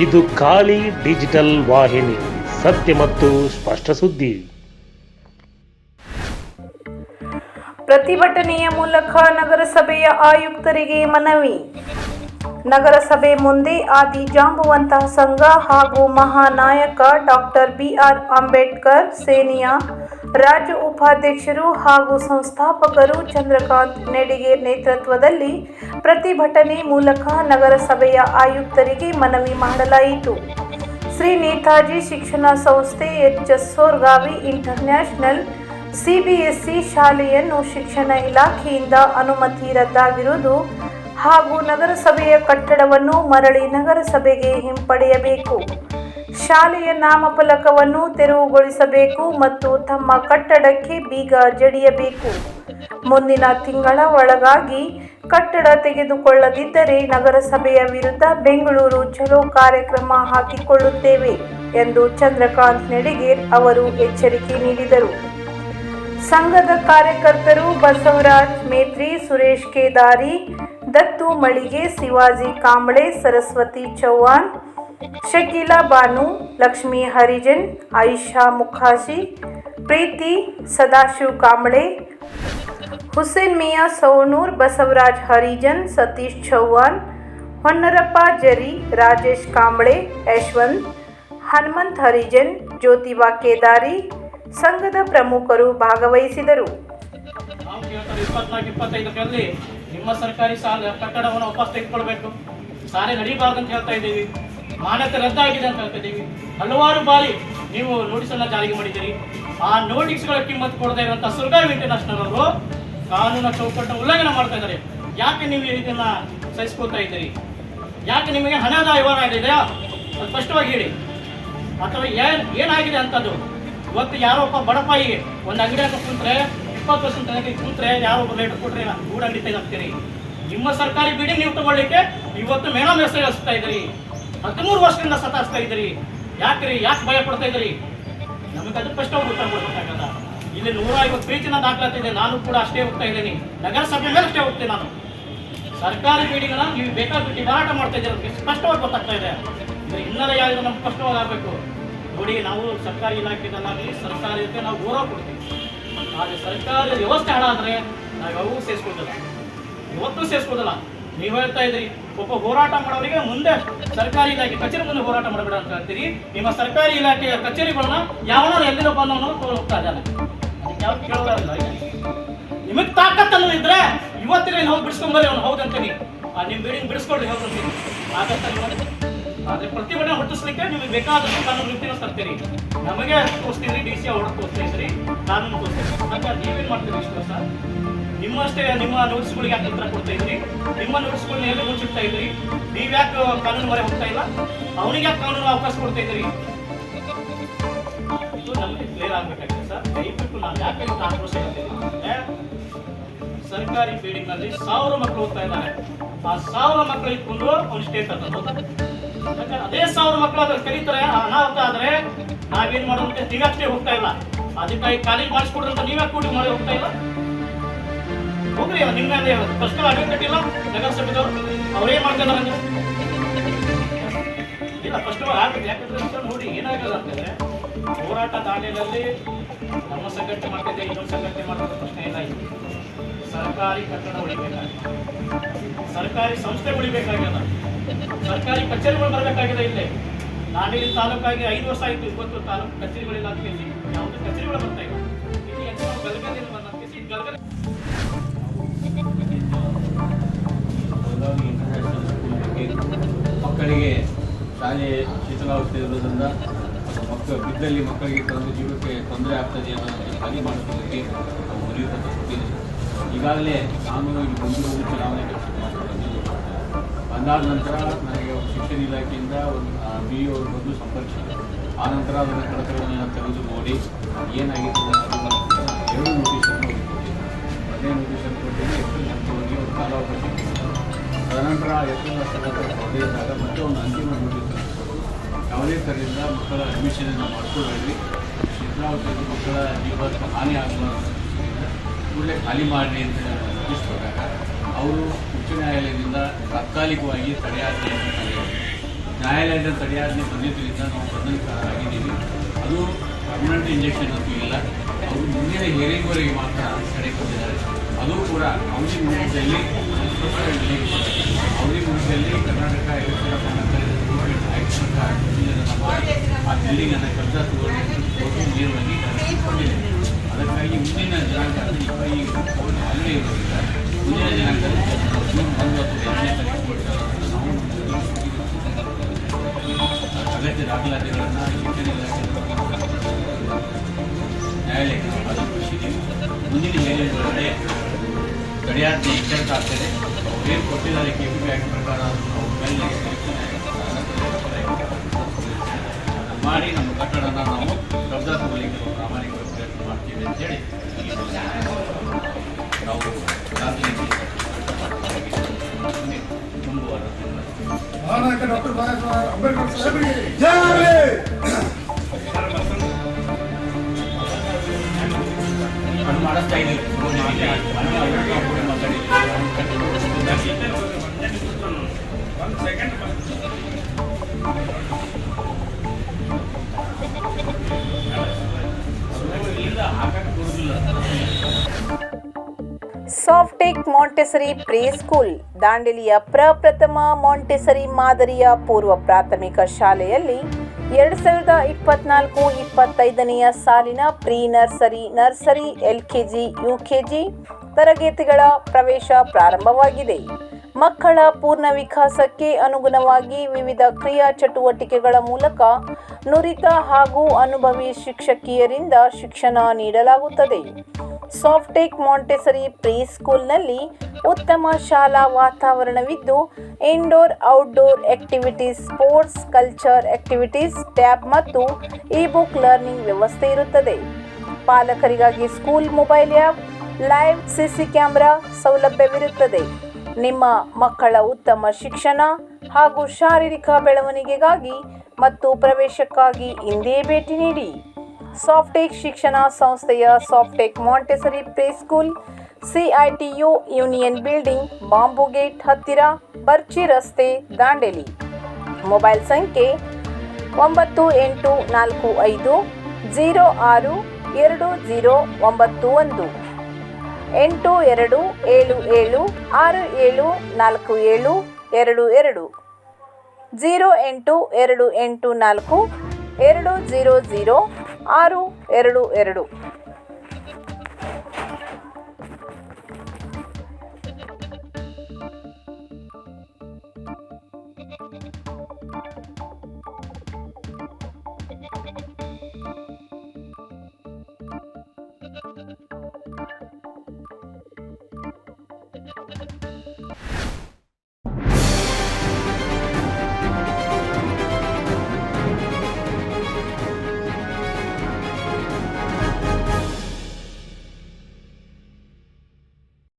ಇದು ಖಾಲಿ ಡಿಜಿಟಲ್ ವಾಹಿನಿ, ಸತ್ಯ ಮತ್ತು ಸ್ಪಷ್ಟ ಸುದ್ದಿ. ಪ್ರತಿಭಟನೆಯ ಮೂಲಕ ನಗರಸಭೆಯ ಆಯುಕ್ತರಿಗೆ ಮನವಿ. ನಗರಸಭೆ ಮುಂದೆ ಆದಿ ಜಾಂಬುವಂತಹ ಸಂಘ ಹಾಗೂ ಮಹಾನಾಯಕ ಡಾಕ್ಟರ್ ಬಿಆರ್ ಅಂಬೇಡ್ಕರ್ ಸೇನೆಯ ರಾಜ್ಯ ಉಪಾಧ್ಯಕ್ಷರು ಹಾಗೂ ಸಂಸ್ಥಾಪಕರು ಚಂದ್ರಕಾಂತ್ ನೆಡಿಗೆ ನೇತೃತ್ವದಲ್ಲಿ ಪ್ರತಿಭಟನೆ ಮೂಲಕ ನಗರಸಭೆಯ ಆಯುಕ್ತರಿಗೆ ಮನವಿ ಮಾಡಲಾಯಿತು. ಶ್ರೀ ನೇತಾಜಿ ಶಿಕ್ಷಣ ಸಂಸ್ಥೆ H S Sorgavi international CBSE ಶಾಲೆಯನ್ನು ಶಿಕ್ಷಣ ಇಲಾಖೆಯಿಂದ ಅನುಮತಿ ರದ್ದಾಗಿರುವುದು ಹಾಗೂ ನಗರಸಭೆಯ ಕಟ್ಟಡವನ್ನು ಮರಳಿ ನಗರಸಭೆಗೆ ಹಿಂಪಡೆಯಬೇಕು. ಶಾಲೆಯ ನಾಮಫಲಕವನ್ನು ತೆರವುಗೊಳಿಸಬೇಕು ಮತ್ತು ತಮ್ಮ ಕಟ್ಟಡಕ್ಕೆ ಬೀಗ ಜಡಿಯಬೇಕು. ಮುಂದಿನ ತಿಂಗಳ ಒಳಗಾಗಿ ಕಟ್ಟಡ ತೆಗೆದುಕೊಳ್ಳದಿದ್ದರೆ ನಗರಸಭೆಯ ವಿರುದ್ಧ ಬೆಂಗಳೂರು ಚಲೋ ಕಾರ್ಯಕ್ರಮ ಹಾಕಿಕೊಳ್ಳುತ್ತೇವೆ ಎಂದು ಚಂದ್ರಕಾಂತ್ ನೆಡಿಗೇರ್ ಅವರು ಎಚ್ಚರಿಕೆ ನೀಡಿದರು. ಸಂಘದ ಕಾರ್ಯಕರ್ತರು ಬಸವರಾಜ್, ಮೇತ್ರಿ, ಸುರೇಶ್ ಕೇದಾರಿ, ದತ್ತು ಮಳಿಗೆ, ಶಿವಾಜಿ ಕಾಂಬಳೆ, ಸರಸ್ವತಿ ಚೌಹಾಣ್ ಶಕೀಲಾ ಬಾನು, ಲಕ್ಷ್ಮೀ ಹರಿಜನ್, ಆಯಿಷಾ ಮುಖಾಶಿ, ಪ್ರೀತಿ ಸದಾಶಿವ್ ಕಾಂಬಳೆ ಹುಸೇನ್ ಮಿಯಾ ಸೌನೂರ್, ಬಸವರಾಜ್ ಹರಿಜನ್, ಸತೀಶ್ ಚೌಹಾಣ್, ಹೊನ್ನರಪ್ಪ ಜರಿ, ರಾಜೇಶ್ ಕಾಂಬಳೆ ಯಶವಂತ್, ಹನುಮಂತ್ ಹರಿಜನ್, ಜ್ಯೋತಿಬಾ ಕೇದಾರಿ, ಸಂಘದ ಪ್ರಮುಖರು ಭಾಗವಹಿಸಿದರು. ನಾವು ಕೇಳ್ತಾರೆ ಇಪ್ಪತ್ನಾಲ್ಕು ನಿಮ್ಮ ಸರ್ಕಾರಿ ಸಾಲ ಕಟ್ಟಡವನ್ನು ವಾಪಸ್ ತೆಗೆದುಕೊಳ್ಬೇಕು. ಸಾಲೆ ನಡೀಬಾರ್ದು ಅಂತ ಹೇಳ್ತಾ ಇದ್ದೀವಿ. ಮಾನ್ಯತೆ ರದ್ದಾಗಿದೆ ಅಂತ ಹೇಳ್ತಿದ್ದೀವಿ. ಹಲವಾರು ಬಾರಿ ನೀವು ನೋಟಿಸ್ ಅನ್ನ ಜಾರಿಗೆ ಮಾಡಿದ್ದೀರಿ. ಆ ನೋಟಿಸ್ಗಳ ಕಿಮ್ಮತ್ತು ಕೊಡದೇ ಇರುವಂತಹ ಸುರ್ಗಾಯ್ ಇಂಟರ್ನ್ಯಾಷನಲ್ ಅವರು ಕಾನೂನ ಚೌಕಟ್ಟನ್ನು ಉಲ್ಲಂಘನೆ ಮಾಡ್ತಾ ಇದ್ದಾರೆ. ಯಾಕೆ ನೀವು ಇದನ್ನ ಸಹಿಸ್ಕೊಳ್ತಾ ಇದ್ದೀರಿ? ಯಾಕೆ ನಿಮಗೆ ಹಣದ ವ್ಯವಹಾರ ಆಗಿದೆಯಾ ಅದು ಸ್ಪಷ್ಟವಾಗಿ ಹೇಳಿ. ಅಥವಾ ಏನ್, ಏನಾಗಿದೆ ಅಂತದ್ದು? ಇವತ್ತು ಯಾರೊಬ್ಬ ಬಡಪಾಯಿ ಒಂದು ಅಂಗಡಿ ಅಂತ ಕುಂತ್ರೆ, ಇಪ್ಪತ್ತು ವರ್ಷ ತನಕ ಕುಂತ್ರೆ ಯಾರೊಬ್ಬ ರೇಟ್ ಕೊಟ್ರೆ ಗೂಡ ಅಂಗಡಿ ನಿಮ್ಮ ಸರ್ಕಾರಿ ಬಿಡಿ ನೀವು ತಗೊಳ್ಳಿಕ್ಕೆ ಇವತ್ತು ಮೇಡಮ್ ಹೆಸರು ಹೇಳ್ತಾ ಇದ್ದೀರಿ. ಹದಿಮೂರು ವರ್ಷದಿಂದ ಸತಾಯಿಸ್ತಾ ಇದ್ದೀರಿ. ಯಾಕ್ರಿ? ಯಾಕೆ ಭಯ ಪಡ್ತಾ ಇದ್ದೀರಿ? ನಮಗೆ ಅದು ಉತ್ತರ ಕೊಡ್ಬೇಕಾಗಲ್ಲ. ಇಲ್ಲಿ ನೂರ ಐವತ್ತು ಪೇಜಿನ ದಾಖಲಾತಿ ಇದೆ. ನಾನು ಕೂಡ ಅಷ್ಟೇ ಹೋಗ್ತಾ ಇದ್ದೀನಿ. ನಗರಸಭೆ ಮೇಲೆ ಅಷ್ಟೇ ಹೋಗ್ತೀನಿ ನಾನು. ಸರ್ಕಾರಿ ಬಿಲ್ಡಿಂಗ್ನ ನೀವು ಬೇಕಾಬಿಟ್ಟು ಮಾರಾಟ ಮಾಡ್ತಾ ಇದ್ದೀರ ಸ್ಪಷ್ಟವಾಗಿ ಗೊತ್ತಾಗ್ತಾ ಇದೆ. ಇದ್ರ ಹಿನ್ನೆಲೆ ಯಾವುದು ನಮ್ಗೆ ಸ್ಪಷ್ಟವಾಗಿ ಆಗಬೇಕು. ನೋಡಿ, ನಾವು ಸರ್ಕಾರಿ ಇಲಾಖೆದಲ್ಲಾಗಲಿ ಸರ್ಕಾರಕ್ಕೆ ನಾವು ಗೌರವ ಕೊಡ್ತೀವಿ. ಆದರೆ ಸರ್ಕಾರದ ವ್ಯವಸ್ಥೆ ಹಾಳಾದರೆ ನಾವು ಯಾವಾಗೂ ಸೇರಿಸ್ಕೋದಿಲ್ಲ ಇವತ್ತು ಸೇರಿಸ್ಕೋದಿಲ್ಲ ನೀವು ಹೇಳ್ತಾ ಇದ್ರಿ ಒಬ್ಬ ಹೋರಾಟ ಮಾಡೋರಿಗೆ ಮುಂದೆ ಸರ್ಕಾರಿ ಇಲಾಖೆ, ಕಚೇರಿ ಮುಂದೆ ಹೋರಾಟ ಮಾಡಬೇಡ ಅಂತ ಹೇಳ್ತೀರಿ. ನಿಮ್ಮ ಸರ್ಕಾರಿ ಇಲಾಖೆಯ ಕಚೇರಿಗಳನ್ನ ಯಾವನೋ ಎಲ್ಲಿರೋ ಬಂದವನು ಹೋಗ್ತಾ ಇದ್ದಾನೆ ಅದಕ್ಕೆ ಯಾವ ಕೇಳೋದಿಲ್ಲ ನಿಮಗೆ ತಾಕತ್ತನ್ನು ಇದ್ರೆ ಇವತ್ತಿನ ನಾವು ಬಿಡಿಸ್ಕೊಂಬಲ್ಲಿ ಅವ್ನು. ಹೌದಂತೀನಿ ಆ ನಿಮ್ಮ ಬಿಲ್ಡಿಂಗ್ ಬಿಡಿಸ್ಕೊಡ್ರಿ ಹೌದಂತೀನಿ ಆಗತ್ತ ಆದ್ರೆ ಪ್ರತಿಭಟನೆ ಹುಟ್ಟಿಸ್ಲಿಕ್ಕೆ ನಿಮಗೆ ಬೇಕಾದಷ್ಟು ಕಾನೂನು ರೀತಿನ ತರ್ತೀರಿ. ನಮಗೆ ತೋರಿಸ್ತೀರಿ ಡಿ ಸಿ ಹೊಡೆದು ತೋರಿಸ್ತಾ ನಾನು ಕಾನೂನು ತೋರಿಸ್ತೀರಿ ಹಾಗಾದ್ರೆ ನೀವೇನ್ ಮಾಡ್ತೀರಿ ಇಷ್ಟು ವರ್ಷ? ನಿಮ್ಮಷ್ಟೇ ನಿಮ್ಮ ನೋಟಿಸ್ಗಳಿಗೆ ಯಾಕೆ ಉತ್ತರ ಕೊಡ್ತಾ ಇದ್ರಿ? ನಿಮ್ಮ ನೋಟಿಸ್ಗಳನ್ನ ಎಲ್ಲಿ ಮುಚ್ಚಿಡ್ತಾ ಇದ್ರಿ? ನೀವ್ ಯಾಕೆ ಕಾನೂನು ಮೊರೆ ಹೋಗ್ತಾ ಇಲ್ಲ? ಅವನಿಗೆ ಯಾಕೆ ಕಾನೂನು ಅವಕಾಶ ಕೊಡ್ತಾ ಇದ್ರಿ ಇದು ನಮಗೆ ಕ್ಲಿಯರ್ ಆಗ್ಬೇಕಾಗಿದೆ ಸರ್. ದಯವಿಟ್ಟು ನಾನು ಯಾಕೆ ಆಕ್ರೋಶ ಸರ್ಕಾರಿ ಬಿಲ್ಡಿಂಗ್ನಲ್ಲಿ ಸಾವಿರ ಮಕ್ಕಳು ಹೋಗ್ತಾ ಇದ್ದಾರೆ. ಆ ಸಾವಿರ ಮಕ್ಕಳು ಇಟ್ಕೊಂಡು ಅವ್ನು ಸ್ಟೇಟ್ ಅಂತ ಅದೇ ಸಾವಿರ ಮಕ್ಕಳು ಅದ್ರಲ್ಲಿ ಕರೀತಾರೆ ಅನಾಹುತ ಆದ್ರೆ ನಾವೇನ್ ಮಾಡೋದಂತೆ ನೀವ್ಯಾಕೆ ಹೋಗ್ತಾ ಇಲ್ಲ. ಅದಕ್ಕಾಗಿ ಕಾಲೇಜ್ ಮಾಡಿಸ್ಕೊಡ್ರಿ ಅಂತ ನೀವ್ಯಾಕೆ ಕೂಡಿ ಮಾಡಿ ಹೋಗ್ತಾ ಇಲ್ಲ. ಹೋಗ್ರಿ ನಿಮ್ಮ ಮೇಲೆ ಪ್ರಶ್ನೆ ಅಡ್ವೊಕೇಟ್ ಕಟ್ಟಿಲ್ಲ ನಗರಸಭೆದವ್ರು ಅವ್ರೇ ಮಾಡ್ತಾರೆ ಇಲ್ಲ ಸ್ಪಷ್ಟವಾಗಿ ಆಗ್ತದೆ ಯಾಕಂದ್ರೆ ನೋಡಿ, ಏನಾಗಲ್ಲ ಅಂತಂದ್ರೆ, ಹೋರಾಟ ದಾಳಿಯಲ್ಲಿ ನಮ್ಮ ಸಂಘಟನೆ ಮಾಡ್ತಿದ್ದೆ ಇನ್ನೊಂದು ಸಂಘಟನೆ ಮಾಡೋದು ಪ್ರಶ್ನೆ ಇಲ್ಲ ಇಲ್ಲಿ. ಸರ್ಕಾರಿ ಕಟ್ಟಡ ಉಳಿಬೇಕಾಗಿದೆ. ಸರ್ಕಾರಿ ಸಂಸ್ಥೆ ಉಳಿಬೇಕಾಗ್ಯದ. ಸರ್ಕಾರಿ ಕಚೇರಿಗಳು ಬರಬೇಕಾಗಿದೆ ಇಲ್ಲಿ. ನಾನಿಲ್ಲಿ ತಾಲೂಕಾಗಿ ಐದು ವರ್ಷ ಆಯಿತು ಇವತ್ತು ತಾಲೂಕು ಕಚೇರಿಗಳಿಲ್ಲ ಅಂತ ಹೇಳಿ ಯಾವುದು ಕಚೇರಿಗಳು ಬರ್ತಾ ಮಕ್ಕಳಿಗೆ ಶಾಲೆ ಇರೋದ್ರಿಂದ ಮಕ್ಕಳು ಬಿದ್ದಲ್ಲಿ ಮಕ್ಕಳಿಗೆ ತಂದು ಜೀವಕ್ಕೆ ತೊಂದರೆ ಆಗ್ತದೆ ಅನ್ನೋದಕ್ಕೆ ಖಾಲಿ ಮಾಡೋದಕ್ಕೆ ನಾವು ಕೊಟ್ಟಿದ್ದೀವಿ ಈಗಾಗಲೇ ನಾನು ಇಲ್ಲಿ ಬಂದು ಚುನಾವಣೆ ಬಂದಾದ ನಂತರ ನನಗೆ ಶಿಕ್ಷಣ ಇಲಾಖೆಯಿಂದ ಒಂದು ಬಿ ಅವರು ಬಂದು ಸಂಪರ್ಕಿಸಿದರು. ಆ ನಂತರ ಅದನ್ನು ಕಡತಗಳನ್ನು ತೆಗೆದು ನೋಡಿ ಏನಾಗಿದೆ ಅನ್ನೋದನ್ನ ಎರಡು ನೋಟಿಸನ್ನು ಹತ್ತೊಂಬತ್ತರ ಹೊಡೆದಾಗ ಮತ್ತೆ ಒಂದು ಅಂತಿಮ ನೋಟಿಸ್ ಯಾವುದೇ ಥರದಿಂದ ಮಕ್ಕಳ ಅಡ್ಮಿಷನನ್ನು ಮಾಡ್ಕೊಳ್ಬೇಡಿ ಶಿಕ್ಷಣಾವಧಿಯಲ್ಲಿ ಮಕ್ಕಳ ಜೀವಕ್ಕೆ ಹಾನಿ ಆಗಬಾರ್ದು ಕೂಡಲೇ ಖಾಲಿ ಮಾಡಿ ಅಂತ ಕೊಟ್ಟಾಗ ಅವರು ಉಚ್ಚ ನ್ಯಾಯಾಲಯದಿಂದ ತಾತ್ಕಾಲಿಕವಾಗಿ ತಡೆಯಾಜ್ಞೆ ನ್ಯಾಯಾಲಯದ ತಡೆಯಾಜ್ಞೆ ಬಂದಿದ್ದರಿಂದ ನಾವು ಬಂಧನಕಾರರಾಗಿದ್ದೀವಿ. ಅದು ಪರ್ಮನೆಂಟ್ ಇಂಜೆಕ್ಷನ್ ಅಂತೂ ಇಲ್ಲ. ಅವರು ಮುಂದಿನ ಹಿಯರಿಂಗ್ವರೆಗೆ ಮಾತ್ರ ತಡೆ ಕೊಟ್ಟಿದ್ದಾರೆ. ಅದು ಕೂಡ ಅವಧಿ ಮುಗಿದಲ್ಲಿ ಅವಧಿ ಮುಗಿದಲ್ಲಿ ಕರ್ನಾಟಕ ಎಲೆಕ್ಷನ್ ಆಕ್ಟ್ ಪ್ರಕಾರ ಇದನ್ನು ಮಾಡಿ ಆ ಬಿಲ್ಡಿಂಗನ್ನು ಕಬ್ಜಾ ತಗೊಂಡು ನೇರವಾಗಿ ಕೊಟ್ಟಿದೆ ಅದಕ್ಕಾಗಿ ಮುಂದಿನ ದಿನಾಂಕ ಅಂದರೆ ಇಪ್ಪ ಈ ಕೋರ್ಟ್ ಅಲ್ಲೇ ಇರೋದ್ರಿಂದ ಮುಂದಿನ ದಿನಾಂಕ ಜೂನ್ ಒಂದು ಅಥವಾ ಎರಡನೇ ತಾರೀಕು ಕೊಡ್ತಾರೆ ನಾವು ಅಗತ್ಯ ದಾಖಲಾತಿಗಳನ್ನು ಶಿಕ್ಷಣ ಇಲಾಖೆ ನ್ಯಾಯಾಲಯಕ್ಕೆ ಆದೇಶಿಸಿದ್ದೀವಿ ಮುಂದಿನ ಹೇಳಿಕೆಗಳೊಳಗಡೆ ತಡೆಯಾಜ್ಞೆ ಇತ್ಯರ್ಥ ಆಗ್ತದೆ ಏನು ಕೊಟ್ಟಿದ್ದಾರೆ ಕೆ ಪಿ ಆ್ಯಕ್ಟ್ ಪ್ರಕಾರ ನಾವು ಮೇಲೆ ಮಾಡಿ ನಮ್ಮ ಕಟ್ಟಡನ ನಾವು ಕಬ್ಜಾ ತಗೊಳ್ಳಿಕ್ಕೆ ನಾವು ಪ್ರಾಮಾಣಿಕ ಪ್ರಯತ್ನ ಮಾಡ್ತೀವಿ ಅಂತೇಳಿ ನಾವು ಮಹಾನಾಯಕ ಡಾಕ್ಟರ್ ಅಂಬೇಡ್ಕರ್ ಮಾಡಿಸ್ತಾ ಇದ್ದೀವಿ ಸಾಫ್ಟೆಕ್ ಮಾಂಟೆಸರಿ ಪ್ರೀ ಸ್ಕೂಲ್ ದಾಂಡೇಲಿಯ ಪ್ರಪ್ರಥಮ ಮಾಂಟೆಸರಿ ಮಾದರಿಯ ಪೂರ್ವ ಪ್ರಾಥಮಿಕ ಶಾಲೆಯಲ್ಲಿ ಎರಡು ಸಾವಿರದ ಇಪ್ಪತ್ನಾಲ್ಕು ಇಪ್ಪತ್ತೈದನೆಯ ಸಾಲಿನ pre nursery nursery L K G U K UKG ತರಗತಿಗಳ ಪ್ರವೇಶ ಪ್ರಾರಂಭವಾಗಿದೆ. ಮಕ್ಕಳ ಪೂರ್ಣ ವಿಕಾಸಕ್ಕೆ ಅನುಗುಣವಾಗಿ ವಿವಿಧ ಕ್ರಿಯಾ ಚಟುವಟಿಕೆಗಳ ಮೂಲಕ ನುರಿತ ಹಾಗೂ ಅನುಭವಿ ಶಿಕ್ಷಕಿಯರಿಂದ ಶಿಕ್ಷಣ ನೀಡಲಾಗುತ್ತದೆ. ಸಾಫ್ಟೆಕ್ ಮಾಂಟೆಸರಿ ಪ್ರೀ ಸ್ಕೂಲ್ನಲ್ಲಿ ಉತ್ತಮ ಶಾಲಾ ವಾತಾವರಣವಿದ್ದು indoor outdoor activities sports culture activities tab ಮತ್ತು ಇ ಬುಕ್ ಲರ್ನಿಂಗ್ ವ್ಯವಸ್ಥೆ ಇರುತ್ತದೆ. ಪಾಲಕರಿಗಾಗಿ school mobile app live CC camera ಸೌಲಭ್ಯವಿರುತ್ತದೆ. ನಿಮ್ಮ ಮಕ್ಕಳ ಉತ್ತಮ ಶಿಕ್ಷಣ ಹಾಗೂ ಶಾರೀರಿಕ ಬೆಳವಣಿಗೆಗಾಗಿ ಮತ್ತು ಪ್ರವೇಶಕ್ಕಾಗಿ ಇಂದೇ ಭೇಟಿ ನೀಡಿ. ಸಾಫ್ಟೆಕ್ ಶಿಕ್ಷಣ ಸಂಸ್ಥೆಯ Softech Montessori pre school CITU union building, bamboo gate ಹತ್ತಿರ, ಬರ್ಚಿ ರಸ್ತೆ, ದಾಂಡೇಲಿ. ಮೊಬೈಲ್ ಸಂಖ್ಯೆ ಒಂಬತ್ತು ಎಂಟು ನಾಲ್ಕು ಐದು, ಜೀರೋ ಆರು, ಎರಡು ಜೀರೋ ಒಂಬತ್ತು ಒಂದು. ಎಂಟು ಎರಡು ಏಳು ಏಳು ಆರು ಏಳು ನಾಲ್ಕು ಏಳು ಎರಡು ಎರಡು. ಜೀರೋ ಎಂಟು ಎರಡು ಎಂಟು ನಾಲ್ಕು ಎರಡು ಜೀರೋ ಜೀರೋ ಆರು ಎರಡು ಎರಡು.